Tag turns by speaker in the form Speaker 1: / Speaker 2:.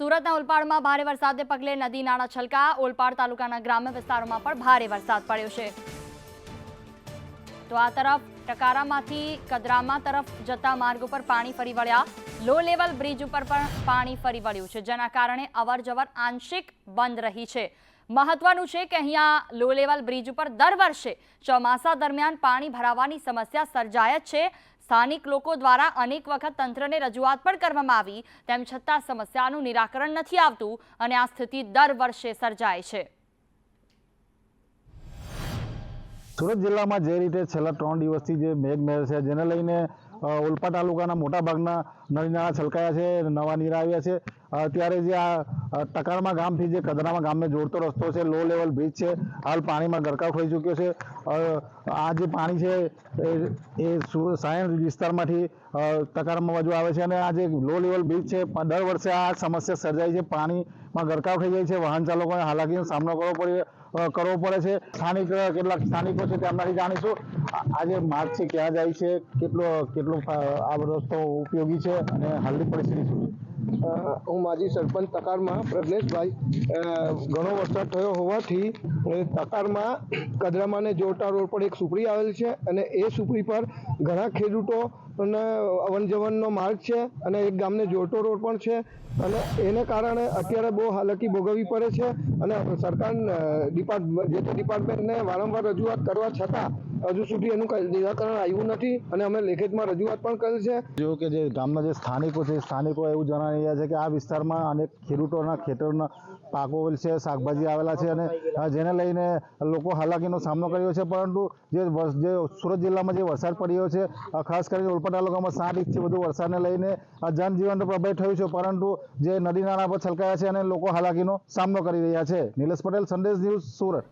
Speaker 1: સુરતના ઓલપાડમાં ભારે વરસાદને પગલે નદી નાળા છલકા. ઓલપાડ તાલુકાના ગ્રામ્ય વિસ્તારોમાં પણ ભારે વરસાદ પડ્યો છે. તો આ તરફ ટકારામાંથી કદરામા તરફ જતા માર્ગ ઉપર પાણી ફરી વળ્યા. લો લેવલ બ્રિજ ઉપર પણ પાણી ફરી વળ્યું છે, જેના કારણે અવરજવર આંશિક બંધ રહી છે. મહત્વનું છે કે અહીંયા લો લેવલ બ્રિજ ઉપર દર વર્ષે ચોમાસા દરમિયાન પાણી ભરાવાની સમસ્યા સર્જાય છે. સ્થાનિક લોકો દ્વારા અનેક વખત તંત્રને રજૂઆત પણ કરવામાં આવી, તેમ છતાં સમસ્યાનું નિરાકરણ નથી આવતું અને આ સ્થિતિ દર વર્ષે સર્જાય છે.
Speaker 2: સુરત જિલ્લામાં જે રીતે છેલ્લા ત્રણ દિવસથી જે મેઘમહેર છે જેને લઈને ઓલપા તાલુકાના મોટાભાગના નળી નાળા છલકાયા છે નવા નીર આવ્યા છે. અત્યારે જે આ અ, ટકારમાં ગામથી જે કદરામા ગામને જોડતો રસ્તો છે લો લેવલ બ્રિજ છે હાલ પાણીમાં ગરકાવ થઈ ચૂક્યો છે. આ જે પાણી છે એ સાયણ વિસ્તારમાંથી અ, ટકારમાં બાજુ આવે છે અને આ જે લો લેવલ બ્રિજ છે દર વર્ષે આ સમસ્યા સર્જાય છે. પાણીમાં ગરકાવ થઈ જાય છે. વાહન ચાલકોને હાલાકીનો સામનો કરવો પડે. કરવો પડે છે. સ્થાનિક કેટલાક સ્થાનિકો છે તેમનાથી જાણીશું. આ આ માર્ગ છે, ક્યાં જાય છે, કેટલો કેટલો આ રસ્તો ઉપયોગી છે અને હાલની પરિસ્થિતિ શું છે?
Speaker 3: હું માજી સરપંચ તકારમાં પ્રજ્ઞેશભાઈ ઘણો વરસાદ થયો હોવાથી તકારમાં કદરામાને જોડતા રોડ પર એક સુપડી આવેલ છે અને એ સુપડી પર ઘણા ખેડૂતો અને અવનજવનનો માર્ગ છે અને એક ગામને જોડતો રોડ પણ છે અને એને કારણે અત્યારે બહુ હાલકી ભોગવવી પડે છે અને સરકાર ડિપાર્ટમેન્ટ જે તે ડિપાર્ટમેન્ટને વારંવાર રજૂઆત કરવા છતાં હજુ સુધી એનું કંઈ નિરાકરણ આવ્યું નથી અને અમે લેખિતમાં રજૂઆત પણ કરી છે.
Speaker 2: જો કે જે ગામના જે સ્થાનિકો છે, સ્થાનિકો એવું જણાવી રહ્યા છે કે આ વિસ્તારમાં અનેક ખેડૂતોના ખેતરોના પાકો છે, શાકભાજી આવેલા છે અને જેને લઈને લોકો હાલાકીનો સામનો કર્યો છે. પરંતુ જે જે સુરત જિલ્લામાં જે વરસાદ પડ્યો છે ખાસ કરીને ઓલપા તાલુકામાં સાત ઇંચથી વધુ વરસાદને લઈને જનજીવન પ્રભાવિત થયું છે, પરંતુ જે નદી નાળા પર છલકાયા છે અને લોકો હાલાકીનો સામનો કરી રહ્યા છે. નિલેશ પટેલ, સંદેશ ન્યૂઝ સુરત.